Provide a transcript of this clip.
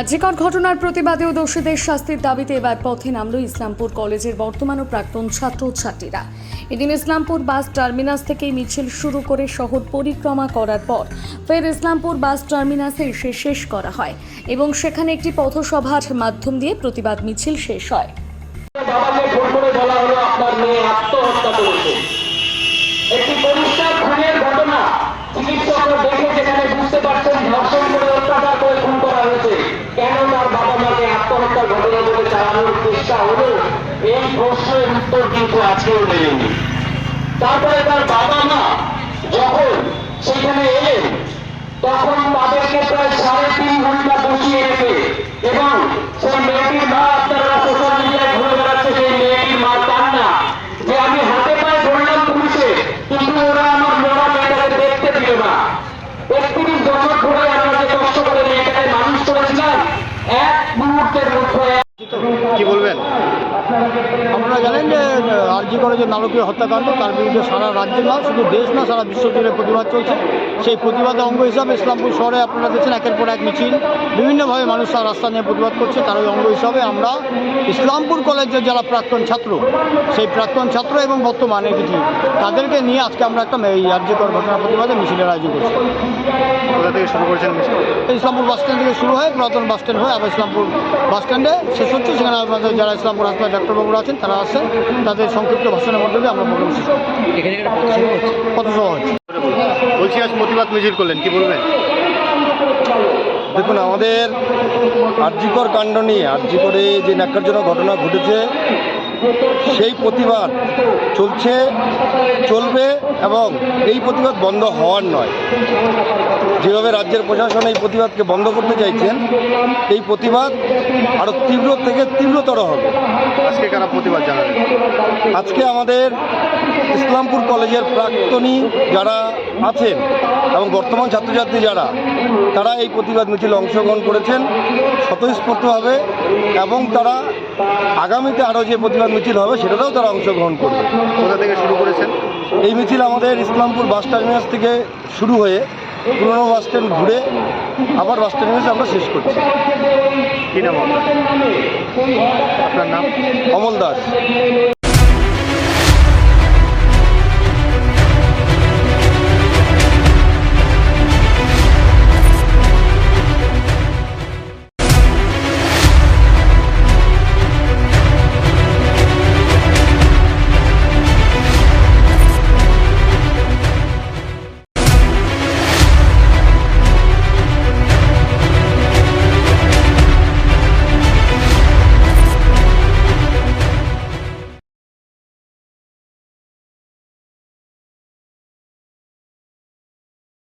আজিকর ঘটনার প্রতিবাদে ও দোষীদের শাস্তির দাবিতে এবার পথে নামল ইসলামপুর কলেজের বর্তমান ও প্রাক্তন ছাত্রছাত্রীরা। এদিন ইসলামপুর বাস টার্মিনাস থেকে মিছিল শুরু করে শহর পরিক্রমা করার পর ফের ইসলামপুর বাস টার্মিনাসে এসে শেষ করা হয় এবং সেখানে একটি পথসভার মাধ্যম দিয়ে প্রতিবাদ মিছিল শেষ হয়। বাবাকে ফোন করে বলা হলো আপনার মেয়ে আত্মহত্যা করেছে একটি পরিষ্কার খুনের ঘটনা চিকিৎসকরা দেখে যেখানে বুঝতে পারছেন ধর্ষণ করে অত্যাচার করে খুন করা হয়েছে কেন তার বাবা মাকে আত্মহত্যার ঘটনা বলে চেষ্টা হলো, এই প্রশ্নের উত্তর কিন্তু আজকেও মেলেনি তারপরে তার বাবা মা যখন সেখানে এলেন, তখন তাদেরকে প্রায় সাড়ে তিন ঘণ্টা বসিয়ে রেখে এবং সেই মেয়েটির মা আপনারা সোশ্যাল মিডিয়ায় ঘুরে বেড়াচ্ছে, সেই মেয়েটির মা কান্না যে আমি হাতে পায়ে ধরলাম পুলিশে, কিন্তু ওরা আমার মরা মেয়েটাকে দেখতে দিল না। একত্রিশ বছর ধরে আমরা যে কষ্ট করে মেয়েটাকে মানুষ করেছিলাম। এক মুহূর্তের মধ্যে কি বলবেন? আপনারা জানেন যে আরজি করে যে নারকীয় হত্যাকাণ্ড তার বিরুদ্ধে সারা রাজ্যে না শুধু দেশ না সারা বিশ্ব জুড়ে প্রতিবাদ চলছে। সেই প্রতিবাদের অঙ্গ হিসাবে ইসলামপুর শহরে আপনারা দেখছেন একের পর এক মিছিল। বিভিন্নভাবে মানুষ তার রাস্তা নিয়ে প্রতিবাদ করছে। তারই অঙ্গ হিসাবে আমরা ইসলামপুর কলেজের যারা প্রাক্তন ছাত্র সেই প্রাক্তন ছাত্র এবং বর্তমানে কিছু তাদেরকে নিয়ে আজকে আমরা একটা এই আরজিকর ঘটনার প্রতিবাদে মিছিলের আয়োজন করছি। কোথা থেকে শুরু করেছেন ইসলামপুর বাস স্ট্যান্ড থেকে শুরু হয় পুরাতন বাস স্ট্যান্ড হয়ে আবার ইসলামপুর বাস স্ট্যান্ডে শেষ হচ্ছে। সেখানে আমাদের যারা ইসলামপুর হাসপাতাল ডাক্তারবাবুরা আছেন তারা আসছেন। তাদের সংক্ষিপ্ত ভাষণের মধ্যে আমরা প্রোগ্রাম শেষ এখানে পথসভা হচ্ছে বলছি আজ প্রতিবাদ মিছিল করলেন কি বলবেন? দেখুন আমাদের আর্যিকর কাণ্ড নিয়ে আর্যিকরে যে ন্যাক্কারজনক ঘটনা ঘটেছে সেই প্রতিবাদ চলছে চলবে এবং এই প্রতিবাদ বন্ধ হওয়ার নয়। যেভাবে রাজ্যের প্রশাসন এই প্রতিবাদকে বন্ধ করতে চাইছেন এই প্রতিবাদ আরও তীব্র থেকে তীব্রতর হবে। আজকে কারা প্রতিবাদ জানালেন আজকে আমাদের ইসলামপুর কলেজের প্রাক্তনী যারা আছেন এবং বর্তমান ছাত্রছাত্রী যারা তারা এই প্রতিবাদ মিছিলে অংশগ্রহণ করেছেন স্বতঃস্ফূর্তভাবে এবং তারা আগামীতে আরও যে প্রতিবাদ মিছিল হবে সেটাতেও তারা অংশগ্রহণ করবে। কোথা থেকে শুরু করেছেন? এই মিছিল আমাদের ইসলামপুর বাস টার্মিনাস থেকে শুরু হয়ে পুরনো বাস স্ট্যান্ড ঘুরে আবার বাস টার্মিনাসে আমরা শেষ করছি। কি নাম আপনার? আপনার নাম? অমল দাস।